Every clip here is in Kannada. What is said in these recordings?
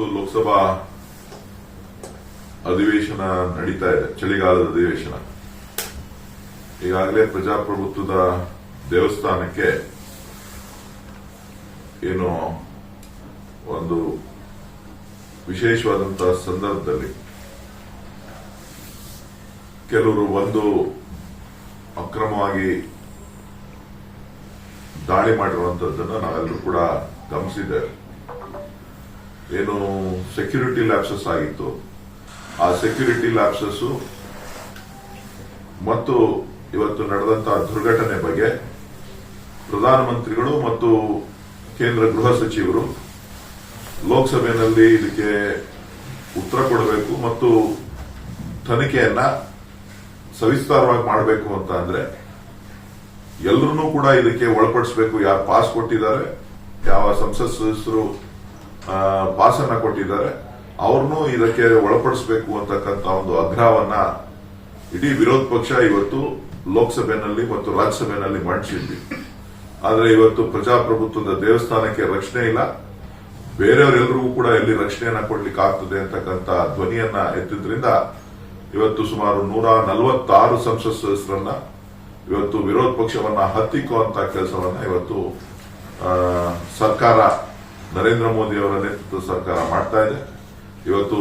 ಇವತ್ತು ಲೋಕಸಭಾ ಅಧಿವೇಶನ ನಡೀತಾ ಇದೆ, ಚಳಿಗಾಲದ ಅಧಿವೇಶನ. ಈಗಾಗಲೇ ಪ್ರಜಾಪ್ರಭುತ್ವದ ದೇವಸ್ಥಾನಕ್ಕೆ ಏನು ಒಂದು ವಿಶೇಷವಾದಂತಹ ಸಂದರ್ಭದಲ್ಲಿ ಕೆಲವರು ಒಂದು ಅಕ್ರಮವಾಗಿ ದಾಳಿ ಮಾಡಿರುವಂತದ್ದನ್ನು ನಾವೆಲ್ಲರೂ ಕೂಡ ಗಮನಿಸಿದ್ದೇವೆ. ಏನು ಸೆಕ್ಯೂರಿಟಿ ಲ್ಯಾಪ್ಸಸ್ ಆಗಿತ್ತು. ಆ ಸೆಕ್ಯೂರಿಟಿ ಲ್ಯಾಪ್ಸಸ್ ಮತ್ತು ಇವತ್ತು ನಡೆದಂತಹ ದುರ್ಘಟನೆ ಬಗ್ಗೆ ಪ್ರಧಾನಮಂತ್ರಿಗಳು ಮತ್ತು ಕೇಂದ್ರ ಗೃಹ ಸಚಿವರು ಲೋಕಸಭೆಯಲ್ಲಿ ಇದಕ್ಕೆ ಉತ್ತರ ಕೊಡಬೇಕು ಮತ್ತು ತನಿಖೆಯನ್ನ ಸವಿಸ್ತಾರವಾಗಿ ಮಾಡಬೇಕು ಅಂತ ಅಂದ್ರೆ ಎಲ್ಲರನ್ನೂ ಕೂಡ ಇದಕ್ಕೆ ಒಳಪಡಿಸಬೇಕು. ಯಾರು ಪಾಸ್ ಕೊಟ್ಟಿದ್ದಾರೆ, ಯಾವ ಸಂಸತ್ ಸದಸ್ಯರು ಆ, ಪಾಸ್ ಅನ್ನ ಕೊಟ್ಟಿದ್ದಾರೆ. ಅವ್ರನ್ನೂ ಇದಕ್ಕೆ ಒಳಪಡಿಸಬೇಕು ಅಂತಕ್ಕಂಥ ಒಂದು ಆಗ್ರಹವನ್ನ ಇಡೀ ವಿರೋಧ ಪಕ್ಷ ಇವತ್ತು ಲೋಕಸಭೆಯಲ್ಲಿ ಮತ್ತು ರಾಜ್ಯಸಭೆಯಲ್ಲಿ ಮಂಡಿಸಿದ್ವಿ. ಆದರೆ ಇವತ್ತು ಪ್ರಜಾಪ್ರಭುತ್ವದ ದೇವಸ್ಥಾನಕ್ಕೆ ರಕ್ಷಣೆ ಇಲ್ಲ. ಬೇರೆಯವರೆಲ್ಲರಿಗೂ ಕೂಡ ಎಲ್ಲಿ ರಕ್ಷಣೆಯನ್ನ ಕೊಡ್ಲಿಕ್ಕೆ ಆಗ್ತದೆ ಅಂತಕ್ಕಂಥ ಧ್ವನಿಯನ್ನ ಎತ್ತಿದ್ರಿಂದ ಇವತ್ತು ಸುಮಾರು ನೂರ ನಲವತ್ತಾರು ಸಂಸತ್ ಸದಸ್ಯರನ್ನ ಇವತ್ತು ವಿರೋಧ ಪಕ್ಷವನ್ನ ಹತ್ತಿಕ್ಕುವಂತ ಕೆಲಸವನ್ನ ಇವತ್ತು ಸರ್ಕಾರ ನರೇಂದ್ರ ಮೋದಿ ಅವರ ನೇತೃತ್ವದ ಸರ್ಕಾರ ಮಾಡ್ತಾ ಇದೆ. ಇವತ್ತು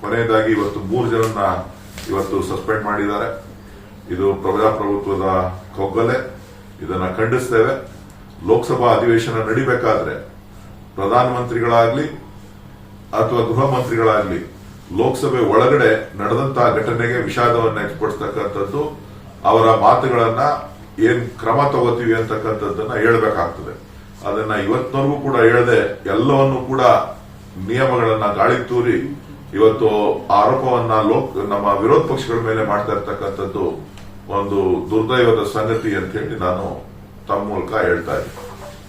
ಕೊನೆಯದಾಗಿ ಇವತ್ತು ಮೂರು ಜನನ್ನ ಇವತ್ತು ಸಸ್ಪೆಂಡ್ ಮಾಡಿದ್ದಾರೆ. ಇದು ಪ್ರಜಾಪ್ರಭುತ್ವದ ಕೊಗ್ಗಲೆ. ಇದನ್ನ ಖಂಡಿಸ್ತೇವೆ. ಲೋಕಸಭಾ ಅಧಿವೇಶನ ನಡಿಬೇಕಾದ್ರೆ ಪ್ರಧಾನಮಂತ್ರಿಗಳಾಗ್ಲಿ ಅಥವಾ ಗೃಹ ಮಂತ್ರಿಗಳಾಗ್ಲಿ ಲೋಕಸಭೆ ಒಳಗಡೆ ನಡೆದಂತಹ ಘಟನೆಗೆ ವಿಷಾದವನ್ನು ವ್ಯಕ್ತಪಡಿಸ್ತಕ್ಕಂಥದ್ದು ಅವರ ಮಾತುಗಳನ್ನ ಏನ್ ಕ್ರಮ ತಗೋತೀವಿ ಅಂತಕ್ಕಂಥದ್ದನ್ನ ಹೇಳ್ಬೇಕಾಗ್ತದೆ. ಅದನ್ನ ಇವತ್ತಿನವರೆಗೂ ಕೂಡ ಹೇಳದೆ ಎಲ್ಲವನ್ನು ಕೂಡ ನಿಯಮಗಳನ್ನ ಗಾಳಿ ತೂರಿ ಇವತ್ತು ಆರೋಪವನ್ನ ಲೋಕ್, ನಮ್ಮ ವಿರೋಧ ಪಕ್ಷಗಳ ಮೇಲೆ ಮಾಡ್ತಾ ಇರ್ತಕ್ಕಂಥದ್ದು ಒಂದು ದುರ್ದೈವದ ಸಂಗತಿ ಅಂತ ಹೇಳಿ ನಾನು ತಮ್ಮ ಮೂಲಕ ಹೇಳ್ತಾ ಇದ್ದೀನಿ.